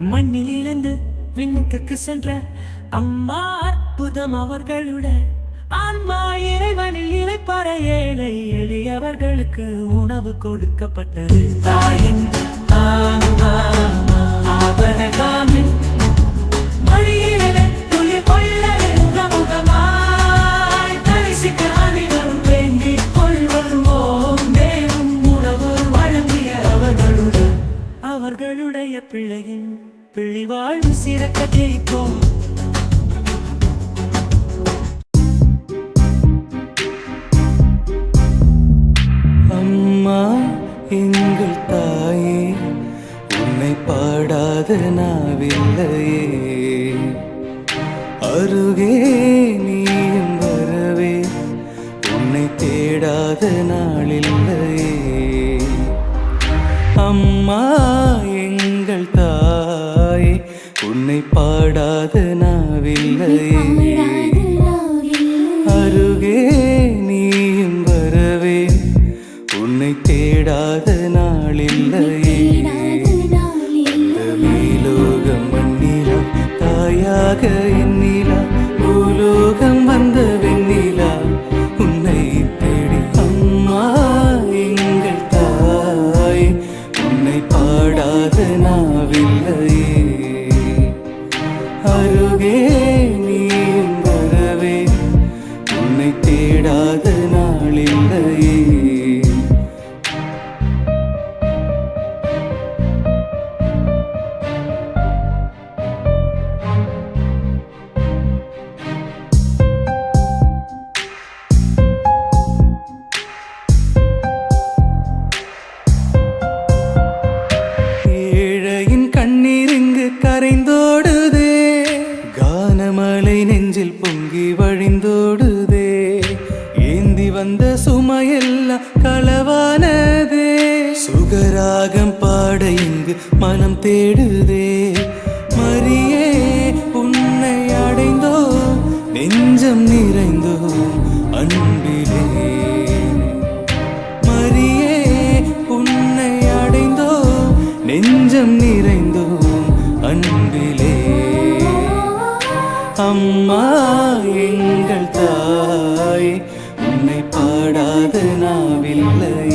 மண்ணில் இருந்து விண்ணுக்கு சென்ற அம்மா அற்புதம் அவர்களுட ஆன்மா இறைவனில் இறைப்பற ஏழை எளியவர்களுக்கு உணவு கொடுக்கப்பட்டது. தாயின் ஆன்மா ஆபரகாமின் அவர்களுடைய பிள்ளையின் பிழி வாழ்வு சிறக்க ஜெயிக்கும் அம்மா எங்கள் தாயே உன்னை பாடாத நாவில்லையே. அருகே நீயும் வரவே உன்னை தேடாத நாளில்லையே. அம்மா உன்னை பாடாத நாவில்லையே அருகே இல்லாத நாளில்லையே. கரைந்தோடுதே. கானமலை நெஞ்சில் பொங்கி வழி வந்த சுமையெல்லாம் களவானதே. சுகராகம் பாட இங்கு மனம் தேடுதே. மரியே உன்னை அடைந்தோ நெஞ்சம் நிறைந்தோ அன்பிலே. மரியே உன்னை அடைந்தோ நெஞ்சம் நிறைந்தோ அன்பிலே. அம்மா எங்கள் தாய் நாவில்லை